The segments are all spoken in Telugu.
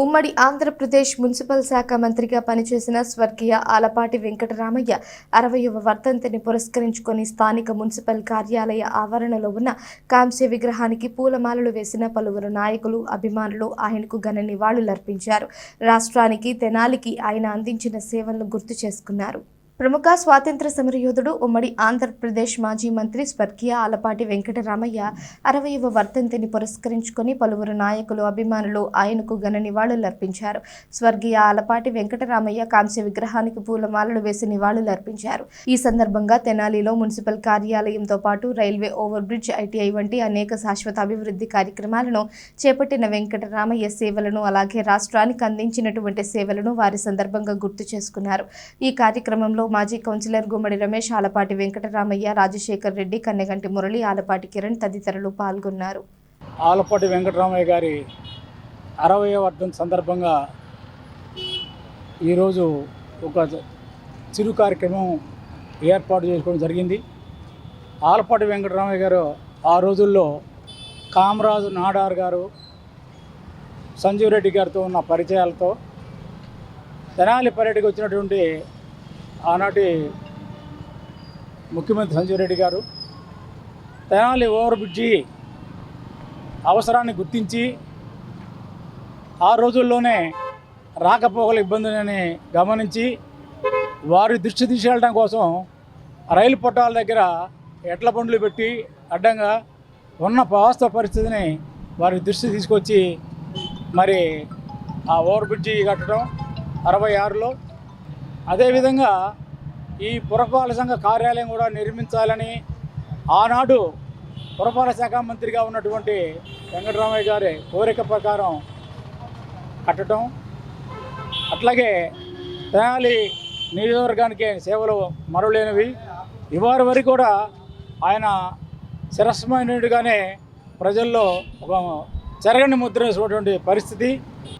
ఉమ్మడి ఆంధ్రప్రదేశ్ మున్సిపల్ శాఖ మంత్రిగా పనిచేసిన స్వర్గీయ ఆలపాటి వెంకటరామయ్య అరవయవ వర్ధంతిని పురస్కరించుకొని స్థానిక మున్సిపల్ కార్యాలయ ఆవరణలో ఉన్న కాంస్య విగ్రహానికి పూలమాలలు వేసిన పలువురు నాయకులు అభిమానులు ఆయనకు ఘన నివాళులర్పించారు. రాష్ట్రానికి తెనాలికి ఆయన అందించిన సేవలను గుర్తు చేసుకున్నారు. ప్రముఖ స్వాతంత్ర సమరయోధుడు ఉమ్మడి ఆంధ్రప్రదేశ్ మాజీ మంత్రి స్వర్గీయ ఆలపాటి వెంకటరామయ్య అరవయవ వర్ధంతిని పురస్కరించుకొని పలువురు నాయకులు అభిమానులు ఆయనకు ఘన నివాళులర్పించారు స్వర్గీయ ఆలపాటి వెంకటరామయ్య కాంస్య విగ్రహానికి పూలమాలలు వేసి నివాళులర్పించారు ఈ సందర్భంగా తెనాలిలో మున్సిపల్ కార్యాలయంతో పాటు రైల్వే ఓవర్ బ్రిడ్జ్ ఐటీఐ వంటి అనేక శాశ్వత అభివృద్ధి కార్యక్రమాలను చేపట్టిన వెంకటరామయ్య సేవలను అలాగే రాష్ట్రానికి అందించినటువంటి సేవలను వారి సందర్భంగా గుర్తు చేసుకున్నారు. ఈ కార్యక్రమంలో మాజీ కౌన్సిలర్ గుమ్మడి రమేష్ ఆలపాటి వెంకటరామయ్య రాజశేఖర్ రెడ్డి కన్నెగంటి మురళి ఆలపాటి కిరణ్ తదితరులు పాల్గొన్నారు. ఆలపాటి వెంకటరామయ్య గారి అరవై వర్ధం సందర్భంగా ఈరోజు ఒక చిరు కార్యక్రమం ఏర్పాటు చేసుకోవడం జరిగింది. ఆలపాటి వెంకటరామయ్య గారు ఆ రోజుల్లో కామరాజు నాడార్ గారు సంజీవ్ రెడ్డి గారితో ఉన్న పరిచయాలతో తెనాలి పర్యటనకు వచ్చినటువంటి ఆనాటి ముఖ్యమంత్రి సంజీవ్ రెడ్డి గారు తెనాలి ఓవర్ బ్రిడ్జి అవసరాన్ని గుర్తించి ఆ రోజుల్లోనే రాకపోకల ఇబ్బందులని గమనించి వారి దృష్టి తీసుకెళ్ళడం కోసం రైలు పట్టాల దగ్గర ఎడ్ల బండ్లు పెట్టి అడ్డంగా ఉన్న వాస్తవ పరిస్థితిని వారి దృష్టి తీసుకొచ్చి మరి ఆ ఓవర్ బ్రిడ్జి కట్టడం అరవై ఆరులో అదేవిధంగా ఈ పురపాలక సంఘ కార్యాలయం కూడా నిర్మించాలని ఆనాడు పురపాలక శాఖ మంత్రిగా ఉన్నటువంటి వెంకటరామయ్య గారి కోరిక ప్రకారం కట్టడం అట్లాగే తెనాలి నియోజకవర్గానికి సేవలు మరులేనివి ఇవారి వరకు కూడా ఆయన శిరస్మైనట్టుగానే ప్రజల్లో ఒక చెరగని ముద్ర వేసుకున్నటువంటి పరిస్థితి.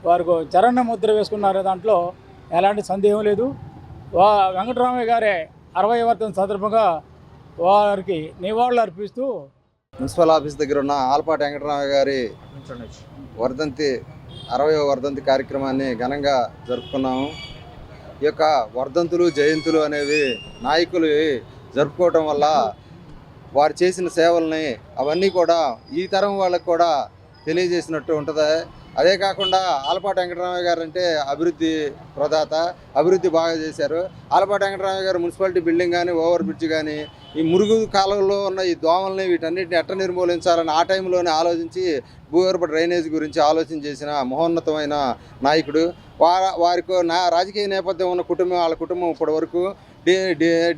వారికి చరణ ముద్ర వేసుకున్నారు దాంట్లో ఎలాంటి సందేహం లేదు. వెంకటరామయ్య గారే అరవై వర్తం సందర్భంగా వారికి నివాళులు అర్పిస్తూ మున్సిపల్ ఆఫీస్ దగ్గర ఉన్న ఆలపాటి వెంకటరామయ్య గారి వర్ధంతి అరవై వర్ధంతి కార్యక్రమాన్ని ఘనంగా జరుపుకున్నాము. ఈ యొక్క వర్ధంతులు జయంతులు అనేవి నాయకులు జరుపుకోవటం వల్ల వారు చేసిన సేవల్ని అవన్నీ కూడా ఈ తరం వాళ్ళకు కూడా తెలియజేసినట్టు ఉంటుంది. అదే కాకుండా ఆలపాటి వెంకటరామయ్య గారు అంటే అభివృద్ధి ప్రదాత అభివృద్ధి బాగా చేశారు. ఆలపాటి వెంకటరామయ్య గారు మున్సిపాలిటీ బిల్డింగ్ కానీ ఓవర్ బ్రిడ్జ్ కానీ ఈ మురుగు కాలంలో ఉన్న ఈ దోమల్ని వీటన్నిటిని ఎట్ట నిర్మూలించాలని ఆ టైంలోనే ఆలోచించి భూగర్భ డ్రైనేజ్ గురించి ఆలోచన చేసిన మహోన్నతమైన నాయకుడు. వారి వారికి నా రాజకీయ నేపథ్యం ఉన్న కుటుంబం వాళ్ళ కుటుంబం ఇప్పటి వరకు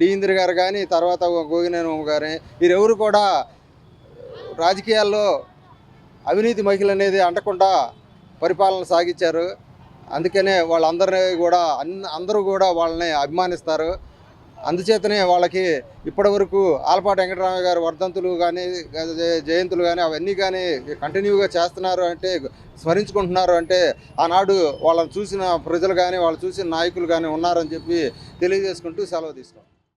డి గారు కానీ తర్వాత గోగినేనమ్మ గారు వీరెవరు కూడా రాజకీయాల్లో అవినీతి మహిళ అనేది అంటకుండా పరిపాలన సాగించారు. అందుకనే వాళ్ళందరినీ కూడా అందరూ కూడా వాళ్ళని అభిమానిస్తారు. అందుచేతనే వాళ్ళకి ఇప్పటివరకు ఆలపాటి వెంకటరామయ్య గారు వర్ధంతులు కానీ జయంతులు కానీ అవన్నీ కానీ కంటిన్యూగా చేస్తున్నారు అంటే స్మరించుకుంటున్నారు అంటే ఆనాడు వాళ్ళని చూసిన ప్రజలు కానీ వాళ్ళు చూసిన నాయకులు కానీ ఉన్నారని చెప్పి తెలియజేసుకుంటూ సెలవు తీసుకున్నాం